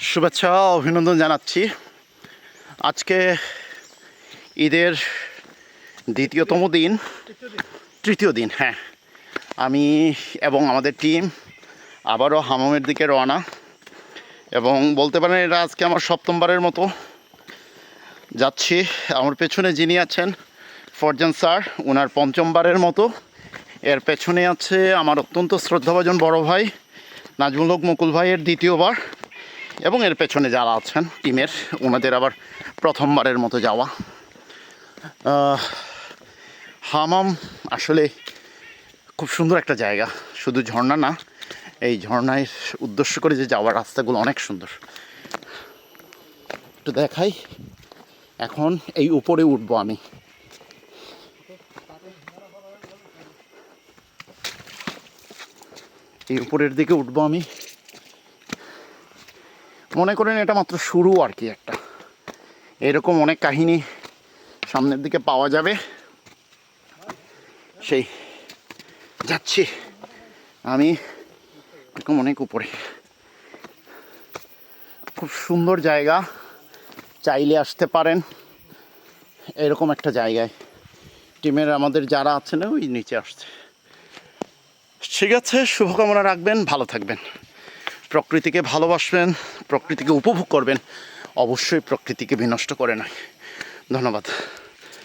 শুভেচ্ছা অভিনন্দন জানাচ্ছি। আজকে ঈদের দ্বিতীয়তম দিন, তৃতীয় দিন হ্যাঁ। আমি এবং আমাদের টিম আবারও হামামের দিকে রওনা। এবং বলতে পারেন এটা আজকে আমার সপ্তমবারের মতো যাচ্ছি। আমার পেছনে যিনি আছেন, ফরজান স্যার ওনার পঞ্চমবারের মতো। এর পেছনে আছে আমার অত্যন্ত শ্রদ্ধাভাজন বড় ভাই, নাজমুল হক মুকুল ভাইয়ের দ্বিতীয়বার। এবং এর পেছনে যারা আছেন, টিমের, ওনাদের আবার প্রথমবারের মতো যাওয়া। হামাম আসলে খুব সুন্দর একটা জায়গা। শুধু ঝর্ণা না, এই ঝর্ণায় উদ্দেশ্য করে যে যাওয়ার রাস্তাগুলো অনেক সুন্দর। একটু দেখাই, এখন এই উপরে উঠবো আমি। এই উপরের দিকে উঠবো আমি। মনে করেন এটা মাত্র শুরু আর কি একটা। এরকম অনেক কাহিনী সামনের দিকে পাওয়া যাবে। সেই, যাচ্ছি। আমি এরকম অনেক উপরে। খুব সুন্দর জায়গা। চাইলে আসতে পারেন। এরকম একটা জায়গায়। টিমের আমাদের যারা আছেন, ওই নিচে আসছে। ঠিক আছে, শুভকামনা রাখবেন, ভালো থাকবেন। প্রকৃতিকে ভালোবাসবেন প্রকৃতিকে উপভোগ করবেন অবশ্যই প্রকৃতিকে বিনষ্ট করে নয়। ধন্যবাদ।